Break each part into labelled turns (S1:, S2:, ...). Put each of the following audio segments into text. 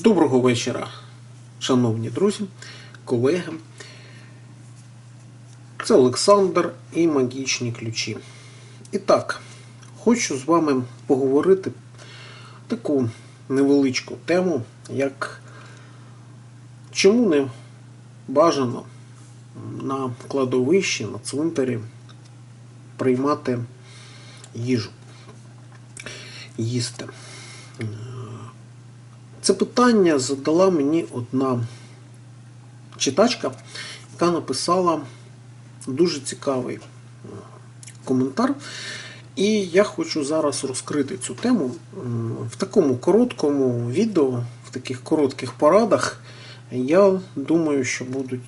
S1: Доброго вечора, шановні друзі, колеги. Це Олександр і магічні ключі. І так, хочу з вами поговорити таку невеличку тему, як чому не бажано на кладовищі, на цвинтарі приймати їжу, їсти. Це питання задала мені одна читачка, яка написала дуже цікавий е, коментар. І я хочу зараз розкрити цю тему в такому короткому відео, в таких коротких порадах. Я думаю, що будуть,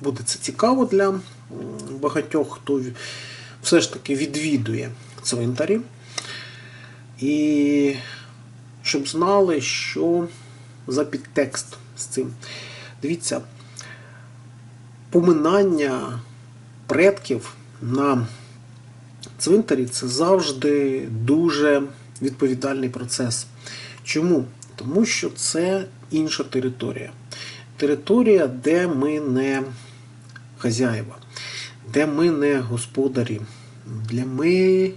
S1: буде це цікаво для багатьох, хто все ж таки відвідує цвинтарі. І щоб знали, що за підтекст з цим. Дивіться, поминання предків на цвинтарі це завжди дуже відповідальний процес. Чому? Тому що це інша територія. Територія, де ми не хазяїва, де ми не господарі, де ми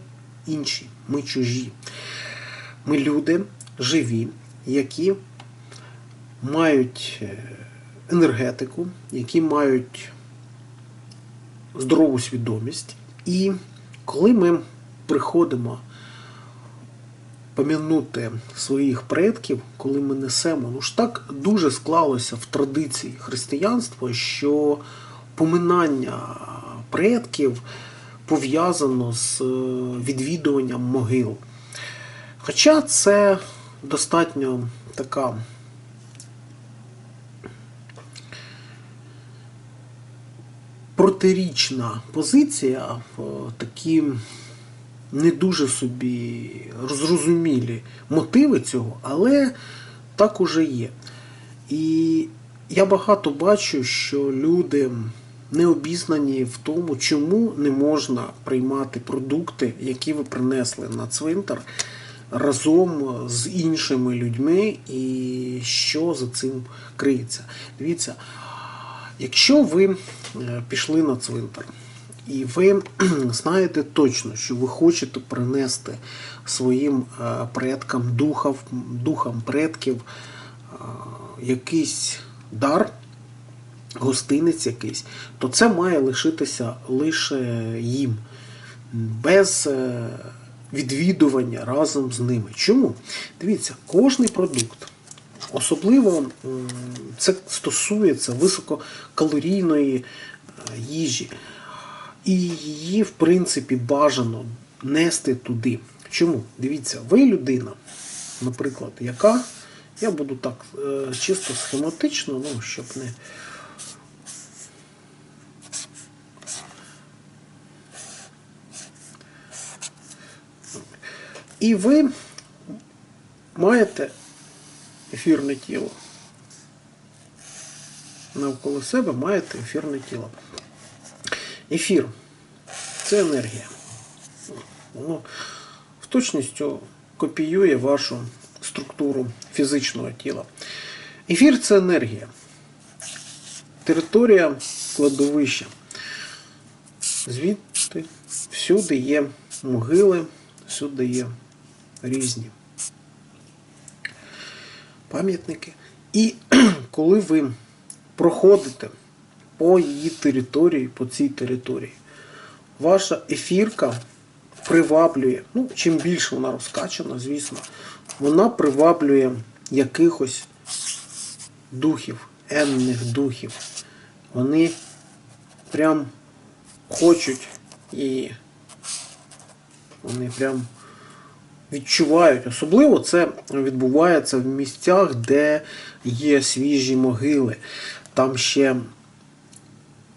S1: інші, ми чужі. Ми люди живі, які мають е, енергетику, які мають здорову свідомість. І коли ми приходимо пом'янути своїх предків, коли ми несемо, ну ж так дуже склалося в традиції християнства, що поминання предків пов'язано з е, відвідуванням могил. Хоча це достатньо така протирічна позиція, е, такі не дуже собі зрозумілі мотиви цього, але так уже є. І я багато бачу, що люди не обізнані в тому, чому не можна приймати продукти, які ви принесли на цвинтар разом з іншими людьми, і що за цим криється. Дивіться, якщо ви е, пішли на цвинтар, і ви знаєте точно, що ви хочете принести своїм е, предкам, духам, духам предків е, якийсь дар, гостинець якийсь, то це має лишитися лише їм. Без відвідування разом з ними. Чому? Дивіться, кожний продукт, особливо це стосується висококалорійної е, їжі, і її, в принципі, бажано нести туди. Чому? Дивіться, ви людина, наприклад, яка, я буду так е, чисто схематично, ну, щоб не. І ви маєте ефірне тіло. Навколо себе маєте ефірне тіло. Ефір це енергія. Воно в точністю копіює вашу структуру фізичного тіла. Ефір це енергія. Територія кладовища. Звідти всюди є могили, всюди є різні пам'ятники. І коли ви проходите по її території, по цій території, ваша ефірка приваблює, ну, чим більше вона розкачана, звісно, вона приваблює якихось духів, енних духів. Вони прям хочуть і вони прям відчувають. Особливо це відбувається в місцях, де є свіжі могили. Там ще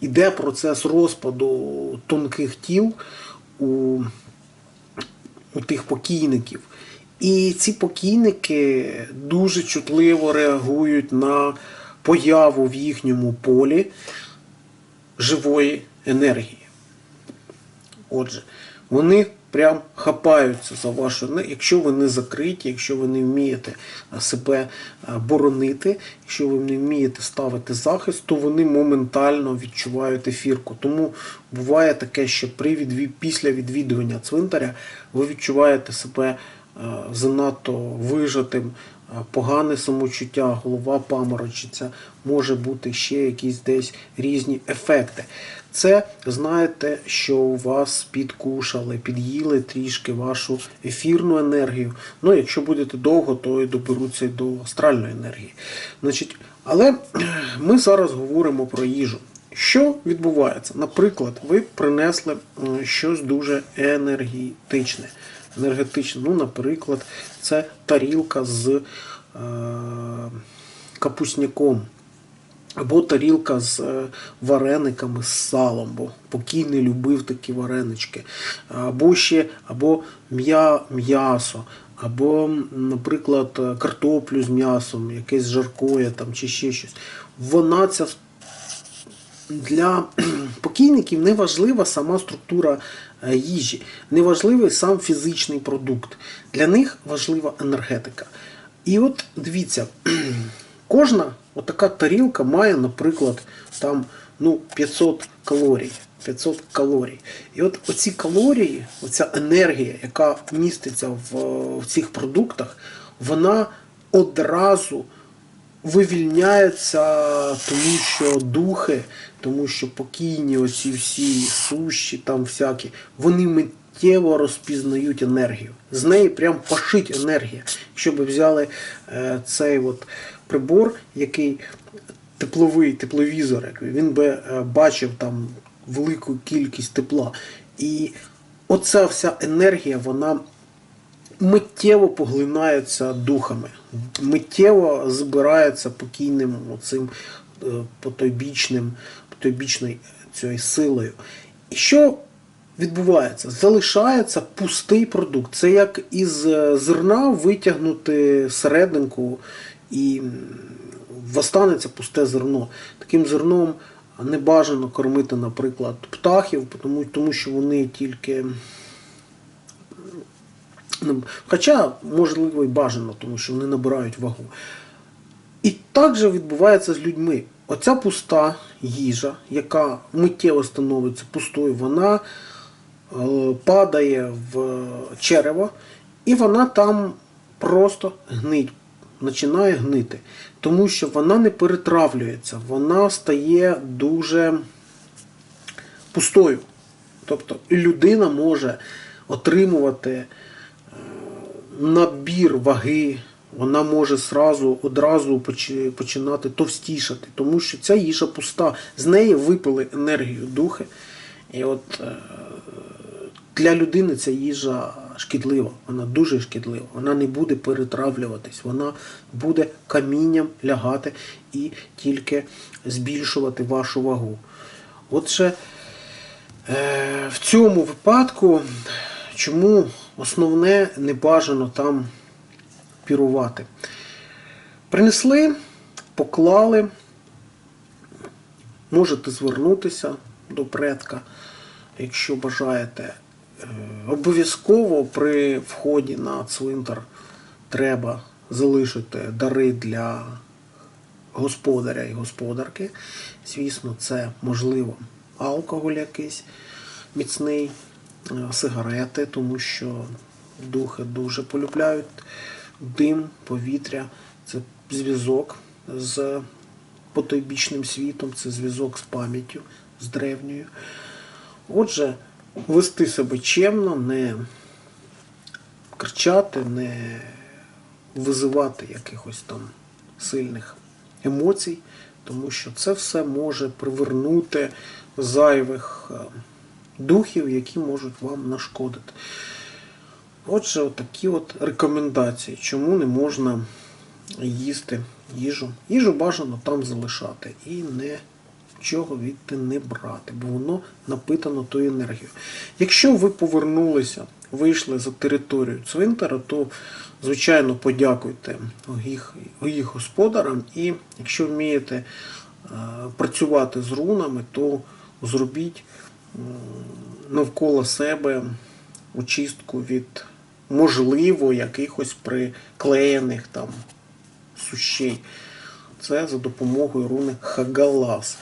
S1: йде процес розпаду тонких тіл у, у тих покійників. І ці покійники дуже чутливо реагують на появу в їхньому полі живої енергії. Отже, вони прям хапаються за вашу. Якщо ви не закриті, якщо ви не вмієте е, себе е, боронити, якщо ви не вмієте ставити захист, то вони моментально відчувають ефірку. Тому буває таке, що при відві... після відвідування цвинтаря ви відчуваєте себе е, занадто вижатим, погане самочуття, голова паморочиться, може бути ще якісь десь різні ефекти. Це знаєте, що у вас підкушали, під'їли трішки вашу ефірну енергію. Ну, якщо будете довго, то і доберуться до астральної енергії. Значить, але ми зараз говоримо про їжу. Що відбувається? Наприклад, ви принесли щось дуже енергетичне. Енергетичне. Ну, наприклад, це тарілка з е, капусняком. Або тарілка з е, варениками з салом, бо покійний любив такі варенички. Або ще або м'я, м'ясо, або, наприклад, е, картоплю з м'ясом, якесь жаркоє там, чи ще щось. Вона ця для покійників не важлива сама структура їжі, не важливий сам фізичний продукт. Для них важлива енергетика. І от дивіться, кожна отака тарілка має, наприклад, там ну, 500 калорій. 500 калорій. І от оці калорії, оця енергія, яка міститься в, в цих продуктах, вона одразу вивільняється, тому що духи, тому що покійні оці всі сущі, там всякі, вони миттєво розпізнають енергію. З неї прям пашить енергія. Якщо б взяли е, цей от прибор, який тепловий тепловізор, він би е, бачив там велику кількість тепла. І оця вся енергія, вона миттєво поглинається духами, миттєво збирається покійним оцим е, потойбічним, потойбічною цією силою. І що відбувається? Залишається пустий продукт. Це як із е, зерна витягнути серединку і м, останеться пусте зерно. Таким зерном не бажано кормити, наприклад, птахів, тому що вони тільки. Ну, Хоча, можливо, і бажано, тому що вони набирають вагу. І так же відбувається з людьми. Оця пуста їжа, яка миттєво становиться пустою, вона е, падає в черево, і вона там просто гнить, починає гнити. Тому що вона не перетравлюється, вона стає дуже пустою. Тобто людина може отримувати набір ваги, вона може сразу, одразу починати товстішати, тому що ця їжа пуста, з неї випили енергію духи. І от е, для людини ця їжа шкідлива, вона дуже шкідлива, вона не буде перетравлюватись, вона буде камінням лягати і тільки збільшувати вашу вагу. Отже, е, в цьому випадку, чому основне не бажано там пірувати? Принесли, поклали, можете звернутися до предка, якщо бажаєте. Е, Обов'язково при вході на цвинтар треба залишити дари для господаря і господарки. Звісно, це можливо алкоголь якийсь міцний, сигарети, тому що духи дуже полюбляють дим, повітря, це зв'язок з потойбічним світом, це зв'язок з пам'яттю, з древньою. Отже, вести себе чемно, не кричати, не визивати якихось там сильних емоцій, тому що це все може привернути зайвих е, духів, які можуть вам нашкодити. Отже, отакі от рекомендації, чому не можна їсти їжу. Їжу бажано там залишати і не чого відти не брати, бо воно напитано тою енергією. Якщо ви повернулися, вийшли за територію цвинтара, то, звичайно, подякуйте їх, їх господарам. І якщо вмієте е, працювати з рунами, то зробіть навколо себе очистку від, можливо, якихось приклеєних там сущей. Це за допомогою руни Хагалас.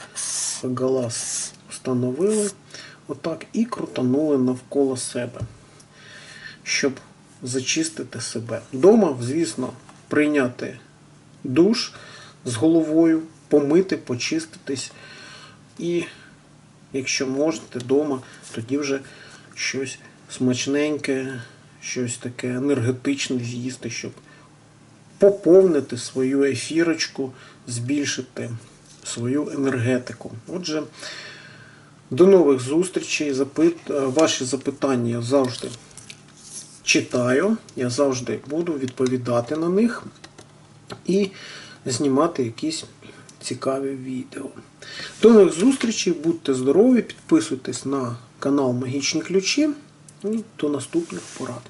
S1: Хагалас встановили отак і крутанули навколо себе, щоб зачистити себе. Дома, звісно, прийняти душ з головою, помити, почиститись. І якщо можете вдома, тоді вже щось смачненьке, щось таке енергетичне з'їсти, щоб поповнити свою ефірочку, збільшити свою енергетику. Отже, до нових зустрічей. Запит... е, Ваші запитання я завжди читаю, я завжди буду відповідати на них і знімати якісь цікаві відео. До нових зустрічей, будьте здорові, підписуйтесь на канал Магічні Ключі і до наступних порад.